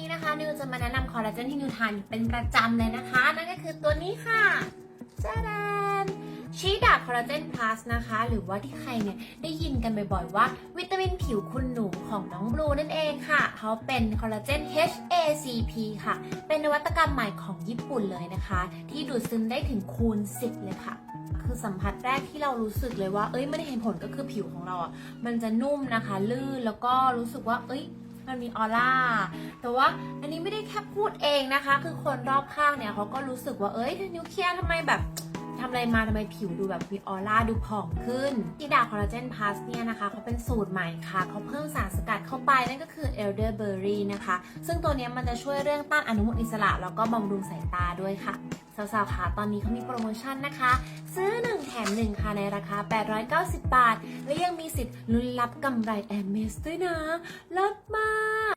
นี้นะคะนิวจะมาแนะนำคอลลาเจนที่นิวทานอยู่เป็นประจำเลยนะคะ นั่นก็คือตัวนี้ค่ะจ้าดนชีดาคอลลาเจนพลัสนะคะ หรือว่าที่ใครเนี่ยได้ยินกันบ่อยๆว่า วิตามินผิวคุณหนูของน้องบลูนั่นเองค่ะ เขาเป็นคอลลาเจน HACP ค่ะ เป็นนวัตกรรมใหม่ของญี่ปุ่นเลยนะคะ ที่ดูดซึมได้ถึงคูณ 10 เลยค่ะคือสัมผัสแรกที่เรารู้สึกเลยว่า เอ้ยไมันเห็นผลก็คือผิวของเราอะ มันจะนุ่มนะคะ ลื่นแล้วก็รู้สึกว่า เอ้ย มันมีออร่า แต่ว่าอันนี้ไม่ได้แค่พูดเองนะคะ คือคนรอบข้างเนี่ยเขาก็รู้สึกว่า เอ้ยนิวเคลียร์ทำไมแบบ ทำอะไรมาทำไมผิวดูแบบมีออร่าดูผ่องขึ้นที่ดาคอลลาเจนพลัสเนี่ยนะคะเขาเป็นสูตรใหม่ค่ะเขาเพิ่มสารสกัดเข้าไปนั่นก็คือ elderberry นะคะ ซึ่งตัวนี้มันจะช่วยเรื่องต้านอนุมูลอิสระ แล้วก็บำรุงสายตาด้วยค่ะสาวๆค่ะตอนนี้เขามีโปรโมชั่นนะคะ ซื้อ 1 แถม 1 ค่ะในราคา 890 บาท และยังมีสิทธิ์ลุ้นรับกำไรแอมเมสด้วยนะเลิศมาก